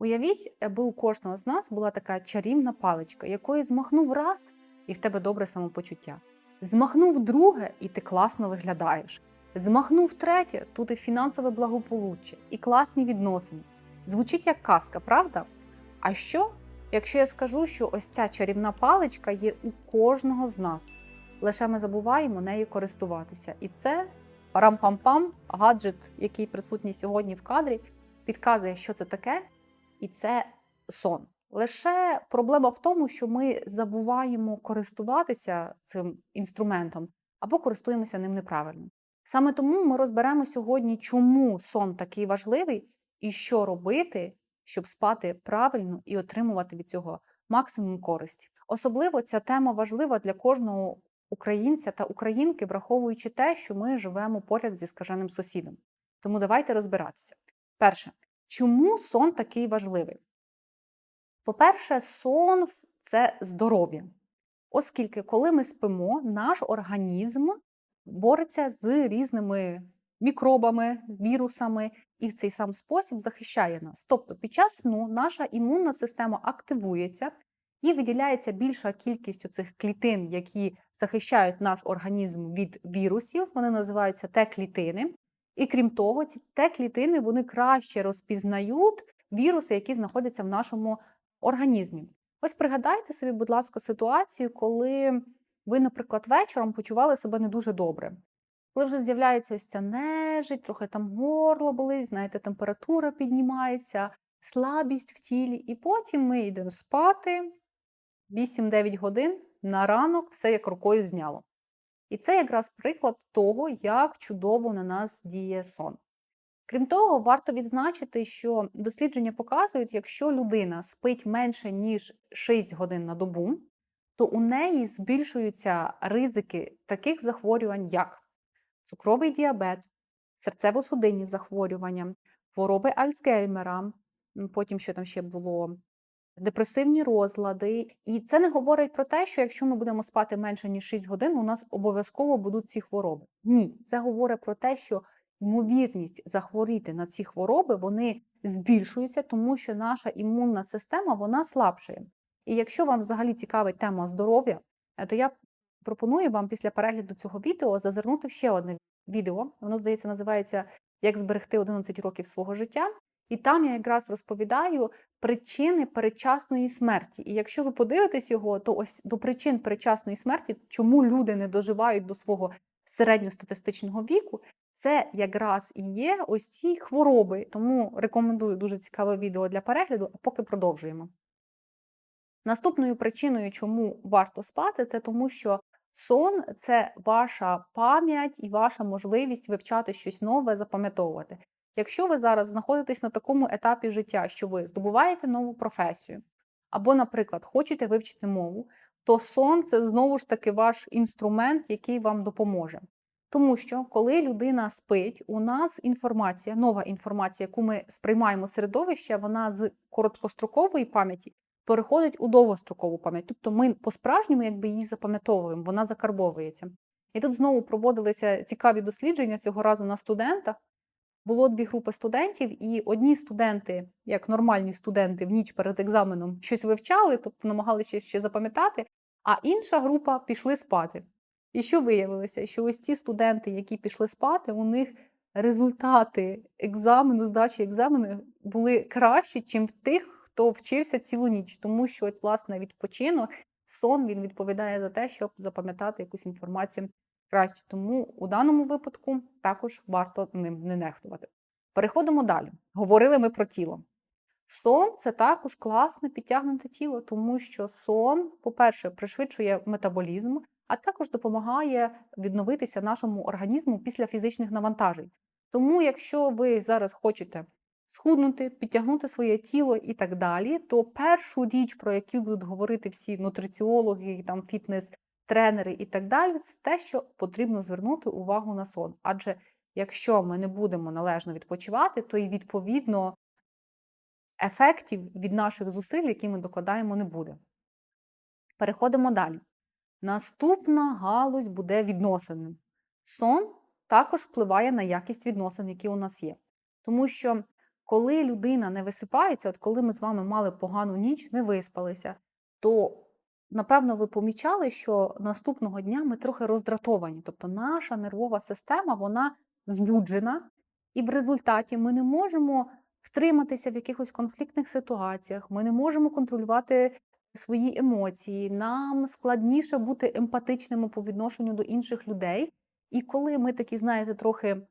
Уявіть, аби у кожного з нас була така чарівна паличка, якою змахнув раз, і в тебе добре самопочуття. Змахнув друге, і ти класно виглядаєш. Змахнув третє, тут і фінансове благополуччя, і класні відносини. Звучить як казка, правда? А що, якщо я скажу, що ось ця чарівна паличка є у кожного з нас? Лише ми забуваємо нею користуватися. І це парам-пам-пам, гаджет, який присутній сьогодні в кадрі, підказує, що це таке, і це сон. Лише проблема в тому, що ми забуваємо користуватися цим інструментом або користуємося ним неправильно. Саме тому ми розберемо сьогодні, чому сон такий важливий і що робити, щоб спати правильно і отримувати від цього максимум користі. Особливо ця тема важлива для кожного українця та українки, враховуючи те, що ми живемо поряд зі скаженим сусідом. Тому давайте розбиратися. Перше, чому сон такий важливий? По-перше, сон це здоров'я. Оскільки, коли ми спимо, наш організм бореться з різними мікробами, вірусами і в цей сам спосіб захищає нас. Тобто, під час сну наша імунна система активується і виділяється більша кількість цих клітин, які захищають наш організм від вірусів. Вони називаються Т-клітини. І крім того, ці Т-клітини вони краще розпізнають віруси, які знаходяться в нашому організмі. Ось пригадайте собі, будь ласка, ситуацію, коли ви, наприклад, вечором почували себе не дуже добре. Коли вже з'являється ось ця нежить, трохи там горло болить, знаєте, температура піднімається, слабість в тілі, і потім ми йдемо спати 8-9 годин на ранок все як рукою зняло. І це якраз приклад того, як чудово на нас діє сон. Крім того, варто відзначити, що дослідження показують, якщо людина спить менше ніж 6 годин на добу, то у неї збільшуються ризики таких захворювань, як цукровий діабет, серцево-судинні захворювання, хвороби Альцгеймера, потім що там ще було, депресивні розлади. І це не говорить про те, що якщо ми будемо спати менше ніж 6 годин, у нас обов'язково будуть ці хвороби. Ні, це говорить про те, що ймовірність захворіти на ці хвороби вони збільшуються, тому що наша імунна система вона слабшає. І якщо вам взагалі цікавить тема здоров'я, то я пропоную вам після перегляду цього відео зазирнути в ще одне відео. Воно, здається, називається Як зберегти 11 років свого життя. І там я якраз розповідаю причини передчасної смерті. І якщо ви подивитесь його, то ось до причин передчасної смерті, чому люди не доживають до свого середньостатистичного віку, це якраз і є ось ці хвороби. Тому рекомендую дуже цікаве відео для перегляду, а поки продовжуємо. Наступною причиною, чому варто спати, це тому, що сон це ваша пам'ять і ваша можливість вивчати щось нове, запам'ятовувати. Якщо ви зараз знаходитесь на такому етапі життя, що ви здобуваєте нову професію, або, наприклад, хочете вивчити мову, то сон це знову ж таки ваш інструмент, який вам допоможе. Тому що, коли людина спить, у нас інформація, нова інформація, яку ми сприймаємо середовище, вона з короткострокової пам'яті переходить у довгострокову пам'ять. Тобто ми по-справжньому якби її запам'ятовуємо, вона закарбовується. І тут знову проводилися цікаві дослідження цього разу на студентах. Було дві групи студентів, і одні студенти, як нормальні студенти, в ніч перед екзаменом щось вивчали, тобто намагалися ще запам'ятати, а інша група пішли спати. І що виявилося? Що ось ці студенти, які пішли спати, у них результати екзамену, здачі екзамену були кращі, ніж в тих, хто вчився цілу ніч, тому що, от, власне, відпочинок, сон він відповідає за те, щоб запам'ятати якусь інформацію краще. Тому у даному випадку також варто ним не нехтувати. Переходимо далі. Говорили ми про тіло. Сон це також класне підтягнуте тіло, тому що сон, по-перше, пришвидшує метаболізм, а також допомагає відновитися нашому організму після фізичних навантажень. Тому, якщо ви зараз хочете схуднути, підтягнути своє тіло і так далі, то першу річ, про яку будуть говорити всі нутриціологи, там фітнес-тренери і так далі, це те, що потрібно звернути увагу на сон. Адже якщо ми не будемо належно відпочивати, то і відповідно ефектів від наших зусиль, які ми докладаємо, не буде. Переходимо далі. Наступна галузь буде відносини. Сон також впливає на якість відносин, які у нас є. Тому що Коли людина не висипається, от коли ми з вами мали погану ніч, не виспалися, то напевно ви помічали, що наступного дня ми трохи роздратовані. Тобто наша нервова система вона збуджена, і в результаті ми не можемо втриматися в якихось конфліктних ситуаціях, ми не можемо контролювати свої емоції, нам складніше бути емпатичними по відношенню до інших людей. І коли ми такі, знаєте, трохи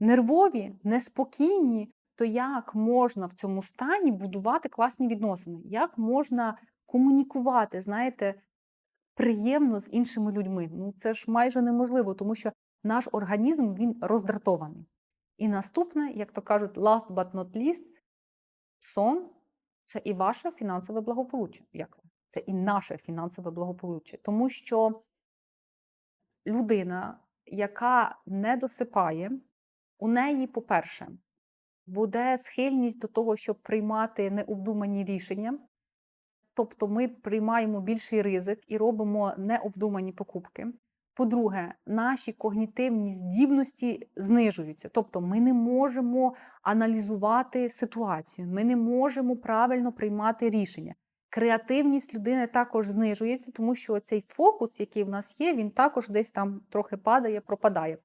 нервові, неспокійні, то як можна в цьому стані будувати класні відносини? Як можна комунікувати, знаєте, приємно з іншими людьми? Ну це ж майже неможливо, тому що наш організм він роздратований. І наступне, як то кажуть, last but not least, сон це і ваше фінансове благополуччя. Як? Це і наше фінансове благополуччя. Тому що людина, яка не досипає, у неї, по-перше, буде схильність до того, щоб приймати необдумані рішення. Тобто ми приймаємо більший ризик і робимо необдумані покупки. По-друге, наші когнітивні здібності знижуються. Тобто ми не можемо аналізувати ситуацію, ми не можемо правильно приймати рішення. Креативність людини також знижується, тому що цей фокус, який в нас є, він також десь там трохи падає, пропадає.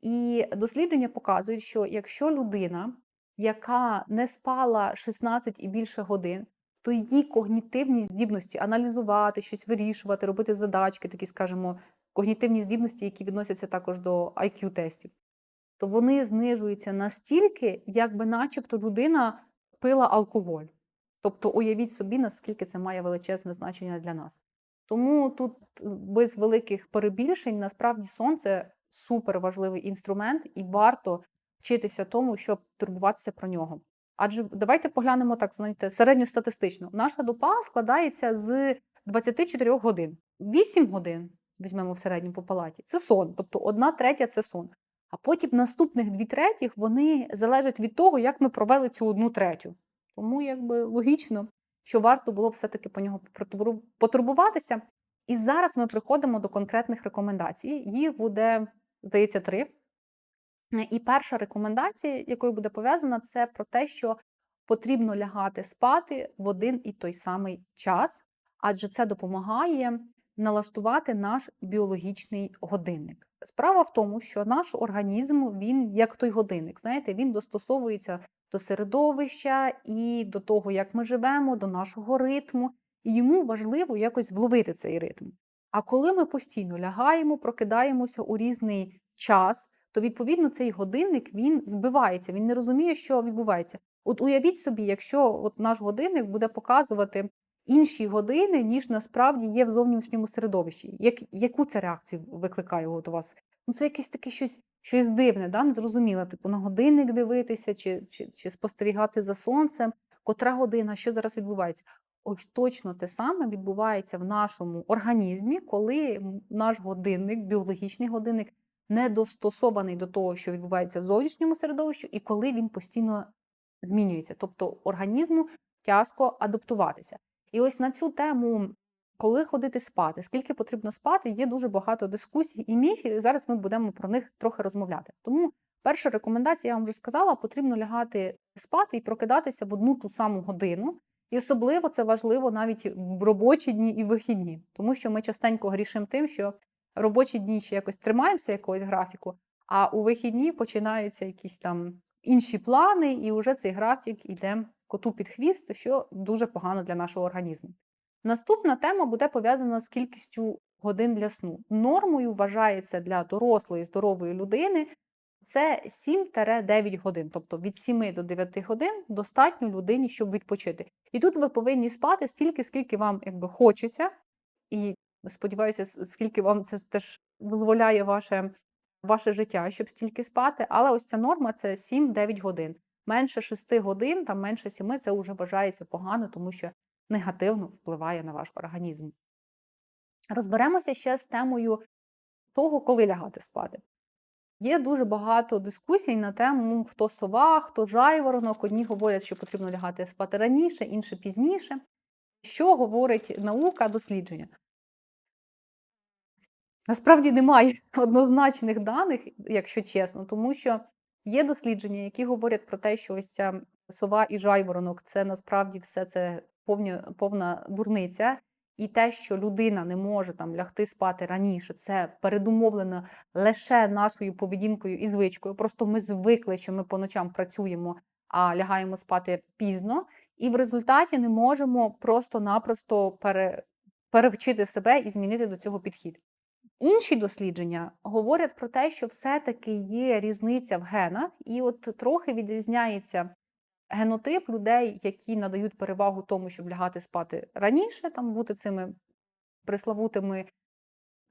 І дослідження показують, що якщо людина, яка не спала 16 і більше годин, то її когнітивні здібності аналізувати, щось вирішувати, робити задачки, такі, скажімо, когнітивні здібності, які відносяться також до IQ-тестів, то вони знижуються настільки, якби начебто людина пила алкоголь. Тобто уявіть собі, наскільки це має величезне значення для нас. Тому тут без великих перебільшень насправді сон це супер важливий інструмент, і варто вчитися тому, щоб турбуватися про нього. Адже давайте поглянемо так, знаєте, середньостатистично. Наша допа складається з 24 годин. 8 годин візьмемо в середньому по палаті, це сон. Тобто одна третя це сон. А потім наступних дві третіх вони залежать від того, як ми провели цю одну третю. Тому якби логічно, що варто було б все-таки по нього потурбуватися. І зараз ми приходимо до конкретних рекомендацій. Їх буде, здається, три. І перша рекомендація, якою буде пов'язана, це про те, що потрібно лягати спати в один і той самий час, адже це допомагає налаштувати наш біологічний годинник. Справа в тому, що наш організм, він як той годинник, знаєте, він достосовується до середовища і до того, як ми живемо, до нашого ритму, і йому важливо якось вловити цей ритм. А коли ми постійно лягаємо, прокидаємося у різний час, то відповідно цей годинник він збивається, він не розуміє, що відбувається. От уявіть собі, якщо от наш годинник буде показувати інші години, ніж насправді є в зовнішньому середовищі. Як, Яку це реакцію викликає от у вас? Ну, Це якесь таке щось щось дивне, да? незрозуміле, типу на годинник дивитися чи, чи, чи спостерігати за сонцем, котра година, що зараз відбувається. Ось точно те саме відбувається в нашому організмі, коли наш годинник, біологічний годинник, не достосований до того, що відбувається в зовнішньому середовищі, і коли він постійно змінюється. Тобто організму тяжко адаптуватися. І ось на цю тему, коли ходити спати, скільки потрібно спати, є дуже багато дискусій і міфів, і зараз ми будемо про них трохи розмовляти. Тому перша рекомендація, я вам вже сказала, потрібно лягати спати і прокидатися в одну ту саму годину. І особливо це важливо навіть в робочі дні і вихідні, тому що ми частенько грішимо тим, що робочі дні ще якось тримаємося якогось графіку, а у вихідні починаються якісь там інші плани, і вже цей графік іде коту під хвіст, що дуже погано для нашого організму. Наступна тема буде пов'язана з кількістю годин для сну. Нормою вважається для дорослої здорової людини це 7-9 годин, тобто від 7 до 9 годин достатньо людині, щоб відпочити. І тут ви повинні спати стільки, скільки вам якби хочеться, і сподіваюся, скільки вам це теж дозволяє ваше ваше життя, щоб стільки спати. Але ось ця норма це 7-9 годин. Менше 6 годин, там менше 7 це вже вважається погано, тому що негативно впливає на ваш організм. Розберемося ще з темою того, коли лягати спати. Є дуже багато дискусій на тему, хто сова, хто жайворонок. Одні говорять, що потрібно лягати спати раніше, інші пізніше. Що говорить наука, дослідження? Насправді немає однозначних даних, якщо чесно, тому що є дослідження, які говорять про те, що ось ця сова і жайворонок це насправді все це повні, повна дурниця. І те, що людина не може там лягти спати раніше, це передумовлено лише нашою поведінкою і звичкою. Просто ми звикли, що ми по ночам працюємо, а лягаємо спати пізно, і в результаті не можемо просто-напросто пере, перевчити себе і змінити до цього підхід. Інші дослідження говорять про те, що все-таки є різниця в генах, і от трохи відрізняється генотип людей, які надають перевагу тому, щоб лягати спати раніше, там бути цими приславутими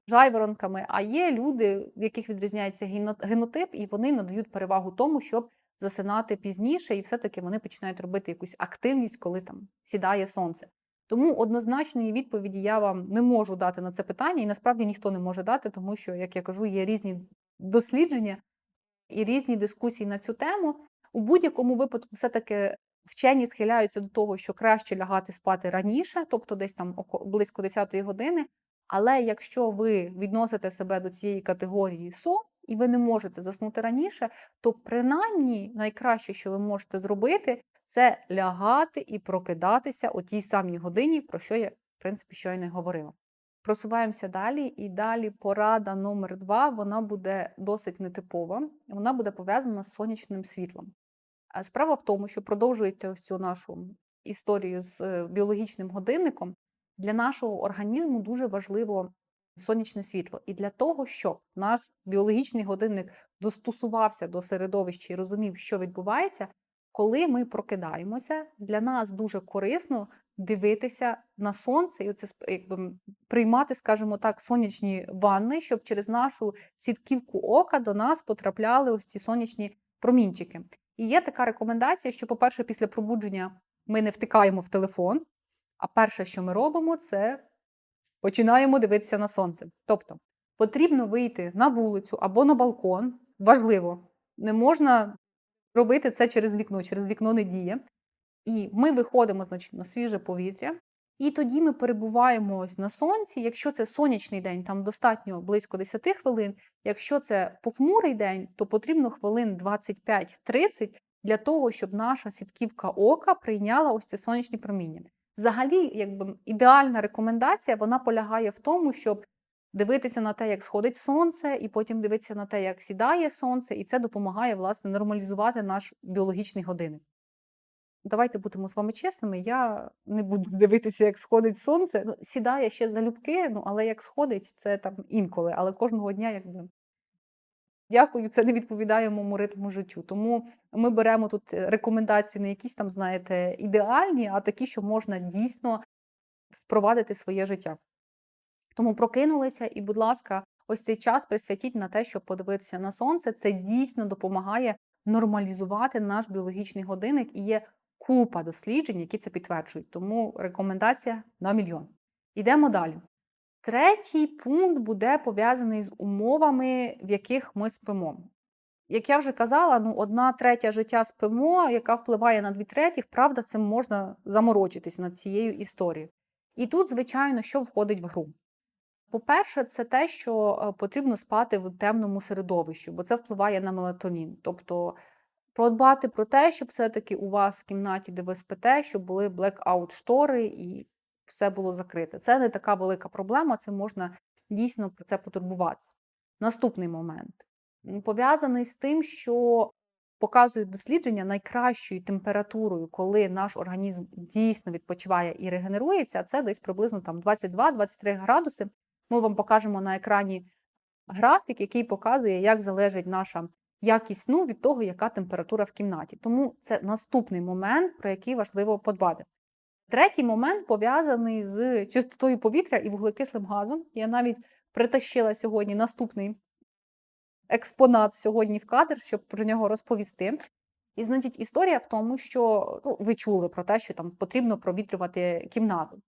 жайворонками. А є люди, в яких відрізняється генотип, і вони надають перевагу тому, щоб засинати пізніше, і все-таки вони починають робити якусь активність, коли там сідає сонце. Тому однозначної відповіді я вам не можу дати на це питання, і насправді ніхто не може дати, тому що, як я кажу, є різні дослідження і різні дискусії на цю тему. У будь-якому випадку, все-таки вчені схиляються до того, що краще лягати спати раніше, тобто десь там око- близько 10-ї години. Але якщо ви відносите себе до цієї категорії сон, і ви не можете заснути раніше, то принаймні найкраще, що ви можете зробити, це лягати і прокидатися о тій самій годині, про що я, в принципі, щойно говорила. Просуваємося далі, і далі порада номер два вона буде досить нетипова. Вона буде пов'язана з сонячним світлом. Справа в тому, що продовжуєте ось цю нашу історію з е, біологічним годинником, для нашого організму дуже важливо сонячне світло. І для того, щоб наш біологічний годинник достосувався до середовища і розумів, що відбувається, коли ми прокидаємося, для нас дуже корисно дивитися на сонце і оце якби, приймати, скажімо так, сонячні ванни, щоб через нашу сітківку ока до нас потрапляли ось ці сонячні промінчики. І є така рекомендація, що, по-перше, після пробудження ми не втикаємо в телефон, а перше, що ми робимо, це починаємо дивитися на сонце. Тобто потрібно вийти на вулицю або на балкон. Важливо, не можна робити це через вікно, через вікно не діє. І ми виходимо, значить, на свіже повітря, і тоді ми перебуваємо ось на сонці. Якщо це сонячний день, там достатньо близько 10 хвилин. Якщо це похмурий день, то потрібно хвилин 25-30 для того, щоб наша сітківка ока прийняла ось це сонячні проміння. Взагалі, якби ідеальна рекомендація вона полягає в тому, щоб дивитися на те, як сходить сонце, і потім дивитися на те, як сідає сонце, і це допомагає власне нормалізувати наш біологічний годинник. Давайте будемо з вами чесними. Я не буду дивитися, як сходить сонце. Ну, сідає ще залюбки, ну але як сходить, це там інколи, але кожного дня якби. Дякую, це не відповідає моєму ритму життю. Тому ми беремо тут е, рекомендації не якісь там, знаєте, ідеальні, а такі, що можна дійсно впровадити своє життя. Тому прокинулися, і, будь ласка, ось цей час присвятіть на те, щоб подивитися на сонце. Це дійсно допомагає нормалізувати наш біологічний годинник і є купа досліджень, які це підтверджують. Тому рекомендація на мільйон. Йдемо далі. Третій пункт буде пов'язаний з умовами, в яких ми спимо. Як я вже казала, ну одна третя життя спимо, яка впливає на дві треті, правда, цим можна заморочитись над цією історією. І тут, звичайно, що входить в гру. По-перше, це те, що е, потрібно спати в темному середовищі, бо це впливає на мелатонін. Тобто подбати про те, щоб все-таки у вас в кімнаті, де ви спите, щоб були блекаут штори і все було закрите. Це не така велика проблема, це можна дійсно про це потурбуватися. Наступний момент пов'язаний з тим, що показують дослідження найкращою температурою, коли наш організм дійсно відпочиває і регенерується, це десь приблизно там 22-23 градуси. Ми вам покажемо на екрані графік, який показує, як залежить наша якість сну від того, яка температура в кімнаті. Тому це наступний момент, про який важливо подбати. Третій момент пов'язаний з чистотою повітря і вуглекислим газом. Я навіть притащила сьогодні наступний експонат сьогодні в кадр, щоб про нього розповісти. І, значить, історія в тому, що ну, ви чули про те, що там потрібно провітрювати кімнату.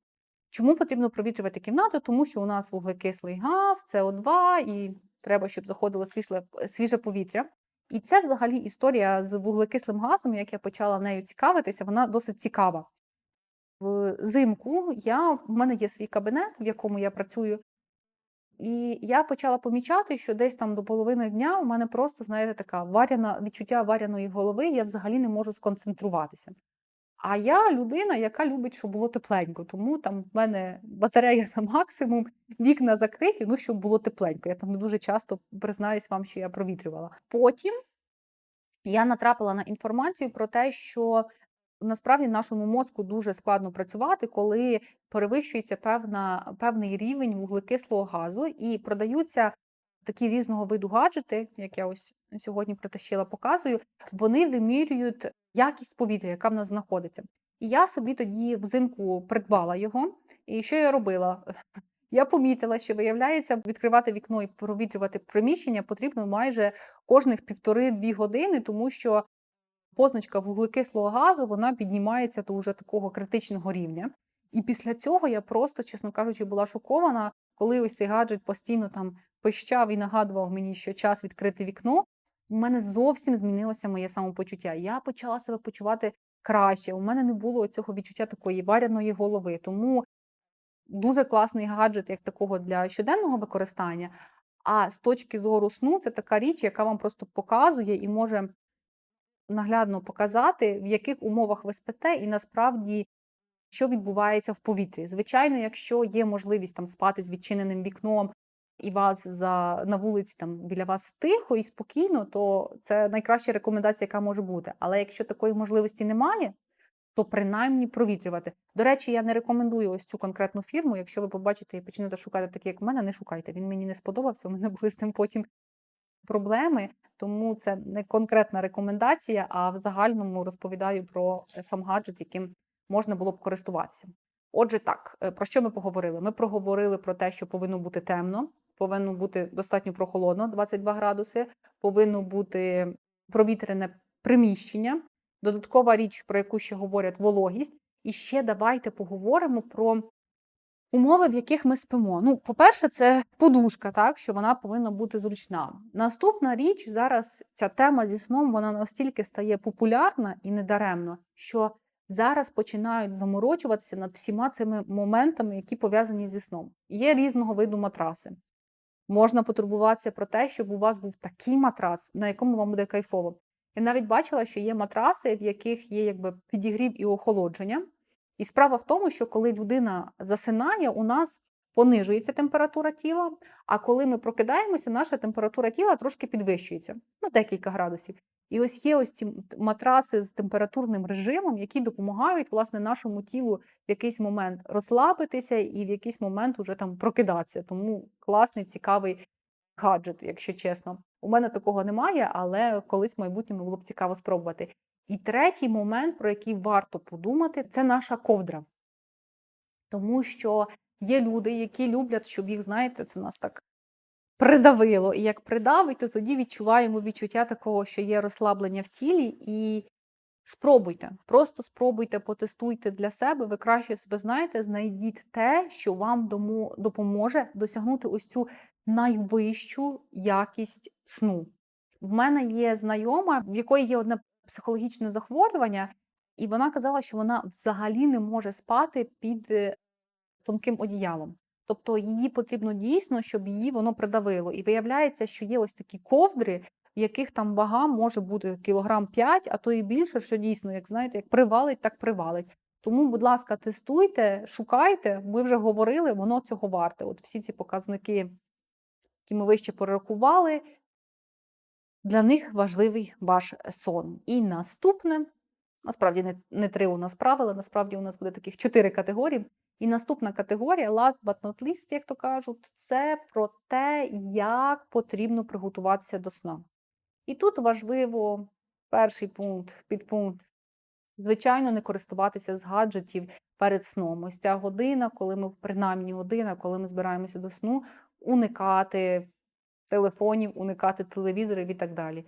Чому потрібно провітрювати кімнату? Тому що у нас вуглекислий газ, СО2, і треба, щоб заходило свіже, свіже повітря. І це взагалі історія з вуглекислим газом, як я почала нею цікавитися, вона досить цікава. Взимку я, в мене є свій кабінет, в якому я працюю. І я почала помічати, що десь там до половини дня у мене просто, знаєте, така варяна відчуття варяної голови, я взагалі не можу сконцентруватися. А я людина, яка любить, щоб було тепленько. Тому там в мене батарея на максимум, вікна закриті, ну щоб було тепленько. Я там не дуже часто признаюсь вам, що я провітрювала. Потім я натрапила на інформацію про те, що насправді нашому мозку дуже складно працювати, коли перевищується певна, певний рівень вуглекислого газу і продаються такі різного виду гаджети, як я ось сьогодні притащила, показую, вони вимірюють якість повітря, яка в нас знаходиться. І я собі тоді взимку придбала його. І що я робила? Я помітила, що виявляється, відкривати вікно і провітрювати приміщення потрібно майже кожних півтори-дві години, тому що позначка вуглекислого газу вона піднімається до вже такого критичного рівня. І після цього я просто, чесно кажучи, була шокована, коли ось цей гаджет постійно там пищав і нагадував мені, що час відкрити вікно. У мене зовсім змінилося моє самопочуття. Я почала себе почувати краще. У мене не було цього відчуття такої варяної голови. Тому дуже класний гаджет, як такого для щоденного використання. А з точки зору сну, це така річ, яка вам просто показує і може наглядно показати, в яких умовах ви спите, і насправді що відбувається в повітрі. Звичайно, якщо є можливість там спати з відчиненим вікном, і вас за на вулиці там біля вас тихо і спокійно, то це найкраща рекомендація, яка може бути. Але якщо такої можливості немає, то принаймні провітрювати. До речі, я не рекомендую ось цю конкретну фірму. Якщо ви побачите і почнете шукати такі, як в мене, не шукайте. Він мені не сподобався. У мене були з тим потім проблеми, тому це не конкретна рекомендація, а в загальному розповідаю про сам гаджет, яким можна було б користуватися. Отже, так, е, про що ми поговорили? Ми проговорили про те, що повинно бути темно, повинно бути достатньо прохолодно, 22 градуси, повинно бути провітрене приміщення. Додаткова річ, про яку ще говорять вологість. І ще давайте поговоримо про умови, в яких ми спимо. Ну, по-перше, це подушка, так що вона повинна бути зручна. Наступна річ зараз ця тема зі сном вона настільки стає популярна і недаремно, що зараз починають заморочуватися над всіма цими моментами, які пов'язані зі сном. Є різного виду матраси. Можна потурбуватися про те, щоб у вас був такий матрас, на якому вам буде кайфово. Я навіть бачила, що є матраси, в яких є якби підігрів і охолодження. І справа в тому, що коли людина засинає, у нас понижується температура тіла, а коли ми прокидаємося, наша температура тіла трошки підвищується на декілька градусів. І ось є ось ці матраси з температурним режимом, які допомагають власне нашому тілу в якийсь момент розслабитися і в якийсь момент уже там прокидатися. Тому класний, цікавий гаджет, якщо чесно. У мене такого немає, але колись в майбутньому було б цікаво спробувати. І третій момент, про який варто подумати, це наша ковдра. Тому що є люди, які люблять, щоб їх, знаєте, це нас так придавило. І як придавить, то тоді відчуваємо відчуття такого, що є розслаблення в тілі, і спробуйте, просто спробуйте, потестуйте для себе, ви краще себе знаєте, знайдіть те, що вам допоможе досягнути ось цю найвищу якість сну. В мене є знайома, в якої є одне психологічне захворювання, і вона казала, що вона взагалі не може спати під е, тонким одіялом. Тобто її потрібно дійсно, щоб її воно придавило. І виявляється, що є ось такі ковдри, в яких там вага може бути кілограм 5, а то і більше, що дійсно, як знаєте, як привалить, так привалить. Тому, будь ласка, тестуйте, шукайте, ми вже говорили, воно цього варте. От всі ці показники, які ми вище перерахували, для них важливий ваш сон. І наступне, насправді не, не три у нас правила, насправді у нас буде таких чотири категорії. І наступна категорія, last but not least, як то кажуть, це про те, як потрібно приготуватися до сна. І тут важливо перший пункт, підпункт. Звичайно, не користуватися з гаджетів перед сном. Ось ця година, коли ми, принаймні година, коли ми збираємося до сну, уникати телефонів, уникати телевізорів і так далі.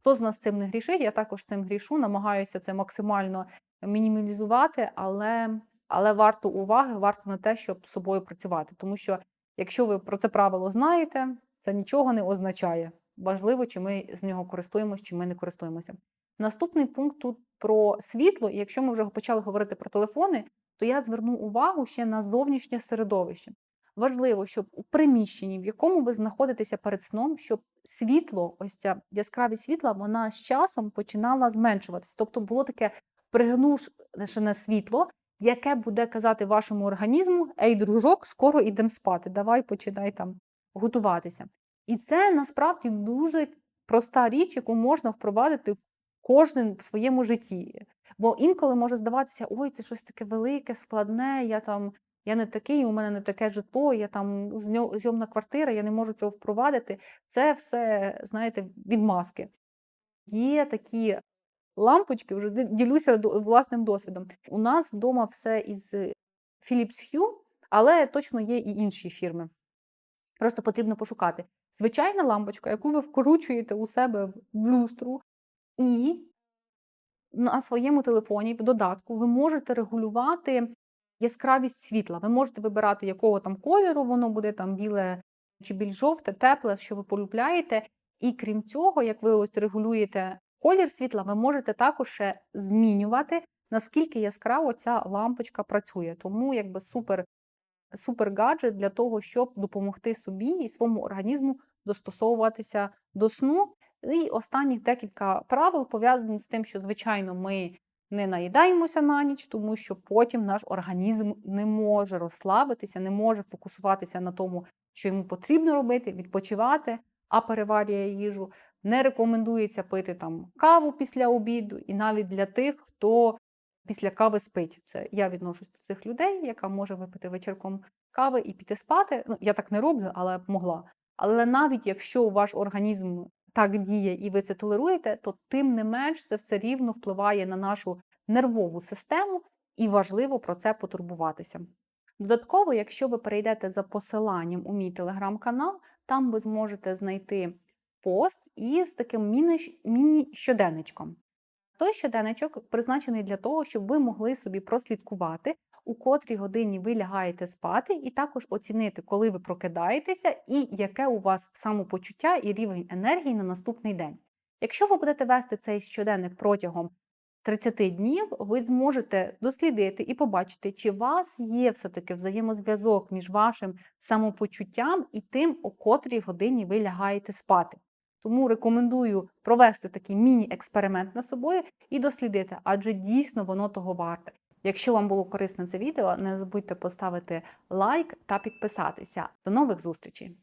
Хто з нас цим не грішить? Я також цим грішу, намагаюся це максимально мінімалізувати, але але варто уваги, варто на те, щоб з собою працювати. Тому що, якщо ви про це правило знаєте, це нічого не означає. Важливо, чи ми з нього користуємося, чи ми не користуємося. Наступний пункт тут про світло, і якщо ми вже почали говорити про телефони, то я зверну увагу ще на зовнішнє середовище. Важливо, щоб у приміщенні, в якому ви знаходитеся перед сном, щоб світло, ось ця яскравість світла, вона з часом починала зменшуватися. Тобто було таке приглушене світло, яке буде казати вашому організму: Ей, дружок, скоро йдемо спати, давай починай там готуватися. І це насправді дуже проста річ, яку можна впровадити кожен в своєму житті. Бо інколи може здаватися, ой, це щось таке велике, складне, я там. Я не такий, у мене не таке житло, я там зйомна квартира, я не можу цього впровадити. Це все, знаєте, відмазки. Є такі лампочки, вже ділюся власним досвідом. У нас вдома все із Philips Hue, але точно є і інші фірми. Просто потрібно пошукати. Звичайна лампочка, яку ви вкручуєте у себе в- люстру, і на своєму телефоні в додатку ви можете регулювати яскравість світла. Ви можете вибирати, якого там кольору воно буде, там біле чи більш жовте, тепле, що ви полюбляєте. І крім цього, як ви ось регулюєте колір світла, ви можете також ще змінювати, наскільки яскраво ця лампочка працює. Тому якби супер, супер гаджет для того, щоб допомогти собі і своєму організму достосовуватися до сну. І останніх декілька правил пов'язані з тим, що, звичайно, ми не наїдаємося на ніч, тому що потім наш організм не може розслабитися, не може фокусуватися на тому, що йому потрібно робити, відпочивати, а переварює їжу. Не рекомендується пити там каву після обіду, і навіть для тих, хто після кави спить. Це я відношусь до цих людей, яка може випити вечірком кави і піти спати. Ну, я так не роблю, але могла. Але навіть якщо ваш організм так діє і ви це толеруєте, то тим не менш це все рівно впливає на нашу нервову систему, і важливо про це потурбуватися. Додатково, якщо ви перейдете за посиланням у мій телеграм-канал, там ви зможете знайти пост із таким міні- міні-щоденничком. Той щоденничок призначений для того, щоб ви могли собі прослідкувати, у котрій годині ви лягаєте спати, і також оцінити, коли ви прокидаєтеся, і яке у вас самопочуття і рівень енергії на наступний день. Якщо ви будете вести цей щоденник протягом 30 днів, ви зможете дослідити і побачити, чи у вас є все-таки взаємозв'язок між вашим самопочуттям і тим, о котрій годині ви лягаєте спати. Тому рекомендую провести такий міні-експеримент над собою і дослідити, адже дійсно воно того варте. Якщо вам було корисне це відео, не забудьте поставити лайк та підписатися. До нових зустрічей!